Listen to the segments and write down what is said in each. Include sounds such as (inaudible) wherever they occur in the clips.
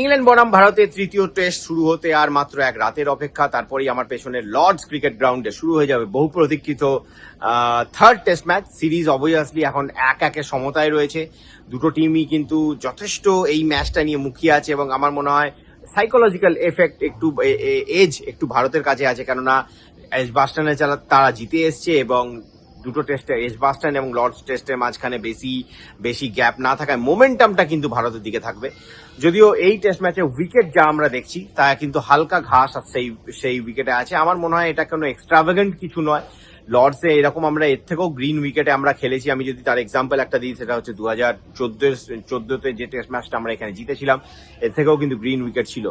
England বনাম ভারতের তৃতীয় টেস্ট শুরু হতে আর মাত্র এক রাতের অপেক্ষা। তারপরেই আমার পেছনে লর্ডস ক্রিকেট গ্রাউন্ডে শুরু হয়ে যাবে বহু প্রতীক্ষিত third test match series obviously এখন এক একে সমতায় রয়েছে। দুটো টিমই কিন্তু যথেষ্ট এই ম্যাচটা নিয়ে মুখিয়ে আছে এবং আমার মনে হয় সাইকোলজিক্যাল এফেক্ট একটু এজ একটু ভারতের কাছে আছে। কেননা বাস্টানে চালা তারা জিতে এসছে এবং দুটো টেস্টে এজ বাস্টান এবং লর্ডস টেস্টের মাঝখানে বেশি বেশি গ্যাপ না থাকায় মোমেন্টামটা কিন্তু ভারতের দিকে থাকবে। যদিও এই টেস্ট ম্যাচে উইকেট যা আমরা দেখছি, তা কিন্তু হালকা ঘাস সেই সেই উইকেটে আছে। আমার মনে হয় এটা কোনো এক্সট্রাভেগেন্ট কিছু নয়। লর্ডসে এরকম আমরা, এর থেকেও গ্রিন উইকেটে আমরা খেলেছি। আমি যদি তার এক্সাম্পল একটা দিই, সেটা হচ্ছে দু হাজার চোদ্দ চোদ্দোতে যে টেস্ট ম্যাচটা আমরা এখানে জিতেছিলাম, এর থেকেও কিন্তু গ্রিন উইকেট ছিল।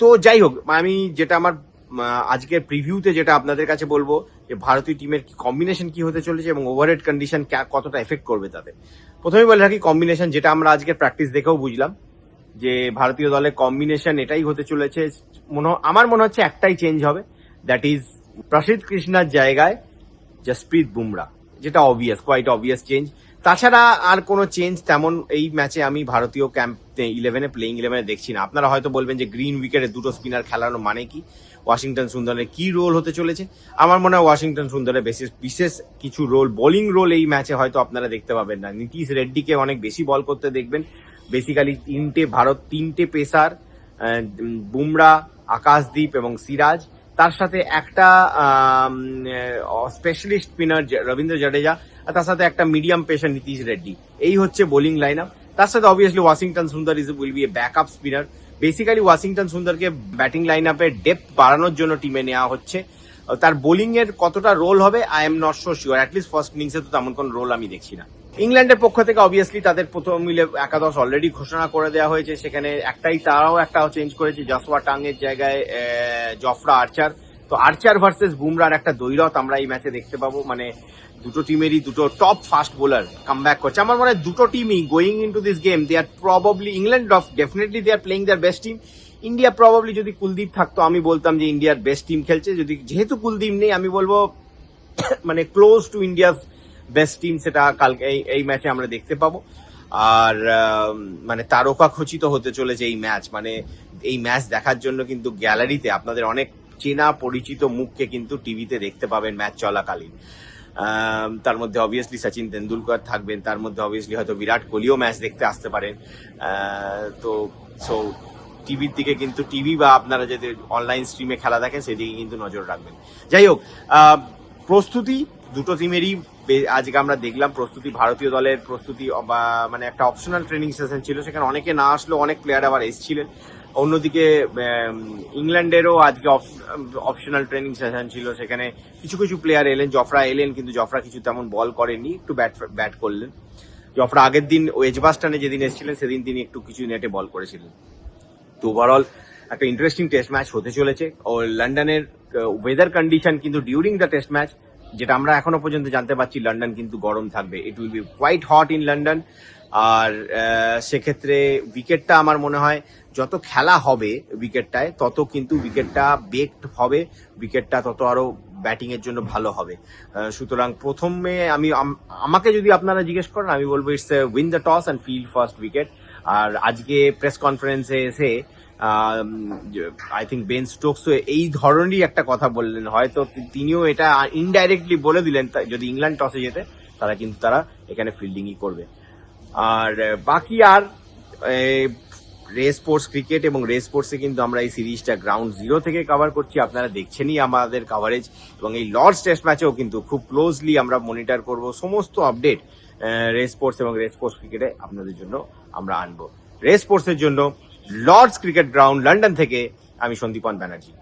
তো যাই হোক, আমি যেটা আমার আজকের প্রিভিউতে যেটা আপনাদের কাছে বলব, যে ভারতীয় টিমের কম্বিনেশন কি হতে চলেছে এবং ওভারহেড কন্ডিশন কতটা এফেক্ট করবে তাদের প্রথমেই বলে রাখি কম্বিনেশন যেটা আমরা আজকের প্র্যাকটিস দেখেও বুঝলাম, যে ভারতীয় দলের কম্বিনেশন এটাই হতে চলেছে। মনে আমার মনে হচ্ছে একটাই চেঞ্জ হবে দ্যাট ইজ প্রসিদ্ধ কৃষ্ণার জায়গায় জসপ্রীত বুমরা যেটা অবভিয়াস কোয়াইট অবভিয়াস চেঞ্জ তাছাড়া আর কোনো চেঞ্জ তেমন এই ম্যাচে আমি ভারতীয় ক্যাম্প ইলেভেনে প্লেইং ইলেভেনে দেখছি না। আপনারা হয়তো বলবেন যে গ্রিন উইকেটে দুটো স্পিনার খেলানো মানে কি? ওয়াশিংটন সুন্দরের কি রোল হতে চলেছে? আমার মনে হয় ওয়াশিংটন সুন্দরের বিশেষ বিশেষ কিছু রোল বোলিং রোল এই ম্যাচে হয়তো আপনারা দেখতে পাবেন না। নীতিশ রেড্ডিকে অনেক বেশি বল করতে দেখবেন। বেসিক্যালি তিনটে ভারত তিনটে পেসার বুমরা, আকাশদীপ এবং সিরাজ। তার সাথে একটা স্পেশালিস্ট স্পিনার রবীন্দ্র জাডেজা, আর তার সাথে একটা মিডিয়াম পেশার নীতিশ রেড্ডি। এই হচ্ছে বোলিং লাইন আপ তার সাথে obviously Washington Sundar is will be a backup spinner basically Washington সুন্দরকে batting line আপে ডেপথ বাড়ানোর জন্য টিমে নেওয়া হচ্ছে। তার বোলিং এর কতটা রোল হবে I am not so sure at least first ইনিংসে তো তেমন কোনো রোল আমি দেখছি না। ইংল্যান্ডের পক্ষ থেকে অবভিয়াসলি তাদের প্রথম মিলে একাদশ অলরেডি ঘোষণা করে দেওয়া হয়েছে। সেখানে একটাই, তারাও একটা চেঞ্জ করেছে জসওয়া টাঙ্গের জায়গায় জফরা আর্চার তো আর্চার ভার্সেস বুমরার একটা দৈরত আমরা এই ম্যাচে দেখতে পাবো। মানে দুটো টিমেরই দুটো top fast bowler come back করছে। আমার মনে হয় দুটো টিমই going in to this game they are probably England of definitely they are playing their best team India probably যদি কুলদীপ থাকতো, আমি বলতাম যে ইন্ডিয়ার বেস্ট টিম খেলছে। যদি, যেহেতু কুলদীপ নেই, আমি বলব (coughs) মানে close to India's best team সেটা কালকে এই এই ম্যাচে আমরা দেখতে পাবো। আর মানে তারকা খচিত হতে চলেছে এই ম্যাচ মানে এই ম্যাচ দেখার জন্য কিন্তু গ্যালারিতে আপনাদের অনেক চেনা পরিচিত মুখকে কিন্তু টিভিতে দেখতে পাবেন ম্যাচ চলাকালীন। তার মধ্যে অবভিয়াসলি সচিন তেন্ডুলকর থাকবেন, তার মধ্যে অবভিয়াসলি হয়তো বিরাট কোহলিও ম্যাচ দেখতে আসতে পারেন। তো সো টিভির দিকে কিন্তু টিভি বা আপনারা যদি অনলাইন স্ট্রিমে খেলা দেখেন, সেদিকে কিন্তু নজর রাখবেন। যাই হোক প্রস্তুতি দুটো টিমেরই আজকে আমরা দেখলাম প্রস্তুতি, ভারতীয় দলের প্রস্তুতি মানে একটা অপশনাল ট্রেনিং সেশন ছিল, সেখানে অনেকে না আসলেও অনেক প্লেয়ার আবার এসেছিলেন। অন্যদিকে ইংল্যান্ডেরও আজকে অপশনাল ট্রেনিং সেশন ছিল, সেখানে কিছু কিছু প্লেয়ার এলেন, জফরা এলেন, কিন্তু জফরা কিছু তেমন বল করেনি একটু ব্যাট ব্যাট করলেন। জফরা আগের দিন ওয়েজবাস্টানে যেদিন এসেছিলেন, সেদিন তিনি একটু কিছু নেটে বল করেছিলেন। তো ওভারঅল একটা ইন্টারেস্টিং টেস্ট ম্যাচ হতে চলেছে। ও, লন্ডনের ওয়েদার কন্ডিশন কিন্তু ডিউরিং দ্য টেস্ট ম্যাচ যেটা আমরা এখনও পর্যন্ত জানতে পারছি, লন্ডন কিন্তু গরম থাকবে। It will be quite hot in London আর সেক্ষেত্রে উইকেটটা আমার মনে হয় যত খেলা হবে উইকেটটায়, তত কিন্তু উইকেটটা বেকড হবে। উইকেটটা তত আরও ব্যাটিং এর জন্য ভালো হবে। সুতরাং প্রথমে আমি আমাকে যদি আপনারা জিজ্ঞেস করেন, আমি বলব it's win the toss and field first wicket আর আজকে প্রেস কনফারেন্সে এসে আই থিঙ্ক বেন স্টোকস এই ধরনেরই একটা কথা বললেন। হয়তো তিনিও এটা ইনডাইরেক্টলি বলে দিলেন যদি ইংল্যান্ড টসে যেতে তারা কিন্তু তারা এখানে ফিল্ডিংই করবে। আর বাকি আর রেস স্পোর্টস ক্রিকেট এবং রেস স্পোর্টসে কিন্তু আমরা এই সিরিজটা গ্রাউন্ড জিরো থেকে কভার করছি। আপনারা দেখছেনই আমাদের কভারেজ এবং এই লর্ডস টেস্ট ম্যাচেও কিন্তু খুব ক্লোজলি আমরা মনিটর করব। সমস্ত আপডেট রেস স্পোর্টস এবং রেস স্পোর্টস ক্রিকেটে আপনাদের জন্য আমরা আনব। রেস স্পোর্টসের জন্য লর্ডস ক্রিকেট গ্রাউন্ড লন্ডন থেকে আমি সন্দীপন ব্যানার্জি।